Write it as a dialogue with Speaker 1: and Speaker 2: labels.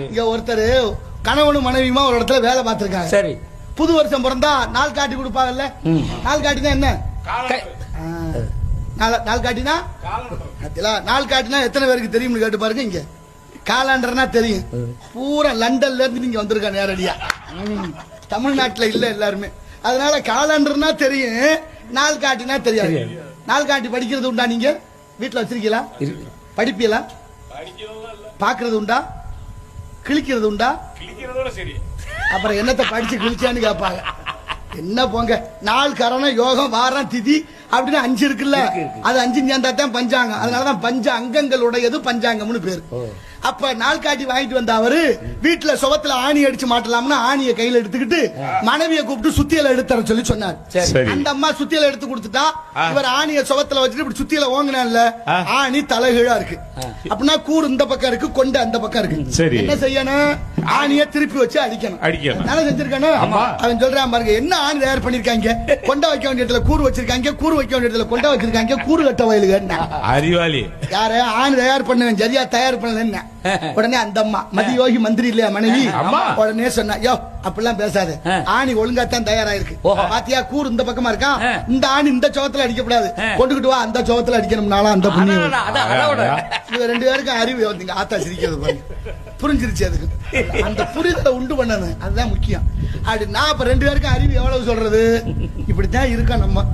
Speaker 1: இங்க ஒருத்தர் கணவனும் மனைவியுமா ஒரு இடத்துல வேலை பார்த்திருக்காங்க.
Speaker 2: சரி.
Speaker 1: புது வருஷம் பிறந்தா நாள் காட்டி கொடுப்பாங்கல்ல. நாள் காட்டினா என்ன? நாள் காட்டினா? நாள் காட்டினா எத்தனை பேருக்கு தெரியும்னு கேட்டு பாருங்க இங்க. காலாண்டர்னா தெரியும். பூரா லண்டன்ல இருந்து நீங்க வந்திருக்க நேரடியா. ம். தமிழ்நாட்டுல இல்ல எல்லாருமே. அதனால காலாண்டர்னா தெரியும் நாள் காட்டினா தெரியாது. நாள் காட்டி படிக்கிறது உண்டா நீங்க? வீட்டுல வச்சிருக்கீங்களா. படிப்பீங்களா? பாக்குறது உண்டா? கிழிக்கிறது உண்டா
Speaker 3: கிழிக்கிறதோட சரி.
Speaker 1: அப்புறம் என்னத்தை படிச்சு கிழிச்சான்னு கேட்பாங்க என்ன போங்க? நாள் கரணம் யோகம் வாரம் திதி அப்படின்னு அஞ்சு இருக்குல்ல
Speaker 2: இருக்கு, இருக்கு.
Speaker 1: அது அஞ்சு சேர்ந்தா தான் பஞ்சாங்கம் அதனாலதான் பஞ்ச அங்கங்களுடையது பஞ்சாங்கம்னு பேரு. அப்ப நாள் காட்டி வாங்கிட்டு வந்த அவரு வீட்டுல சுவத்துல ஆணி அடிச்சு மாட்டலாம்னு ஆணியை கையில எடுத்துக்கிட்டு மனைவியை கூப்பிட்டு சுத்தியல எடுத்துற சொல்லி சொன்னார். அந்த அம்மா சுத்தியல எடுத்து கொடுத்துட்டா. இவர் ஆணிய சுவத்துல வச்சுட்டு இப்படி சுத்தியல ஓங்கினான்ல. ஆணி தலைகீழா இருக்கு. அப்படின்னா கூர் இந்த பக்கம் இருக்கு கொண்டு அந்த பக்கம் இருக்கு. என்ன செய்யணும் ஆணிய திருப்பி வச்சு அடிக்கணும்
Speaker 3: அடிக்கணும்.
Speaker 1: தானே செஞ்சிருக்கானு. அவன் சொல்றான் பாருங்க என்ன ஆணி தயார் பண்ணிருக்காங்க கொண்டா வைக்க வேண்டிய இடத்துல கூறு வச்சிருக்காங்க கூறு வைக்க வேண்டிய இடத்துல கொண்டா வச்சிருக்காங்க கூறு கட்ட வயலுக்கு
Speaker 3: அறிவாளி
Speaker 1: யாரு ஆணி தயார் பண்ணுவேன் சரியா தயார் பண்ணல என்ன உடனே அந்த அம்மா மதியோகி மந்திரி இல்லையா மனைவி. உடனே சொன்னா யோ அப்படிலாம் பேசாத. ஆணி ஒழுங்கா தான் தயாராயிருக்கு. பாத்தியா கூறு இந்த பக்கமா இருக்கான். இந்த ஆணி இந்த சோகத்துல அடிக்கப்படாது. கொண்டுகிட்டு வா அந்த சோகத்துல அடிக்கணும்னாலும் அந்த புண்ணியம். இவங்க ரெண்டு பேருக்கும் அறிவு வந்தீங்க ஆத்தா சிரிக்கிறது பாருங்க புரிஞ்சிருச்சு அதுக்கு அந்த புரிதலை உண்டு பண்ணணும் அதுதான் முக்கியம் அப்படி நான் அப்ப ரெண்டு பேருக்கும் அறிவு எவ்வளவு சொல்றது இப்படித்தான் இருக்கோம் நம்ம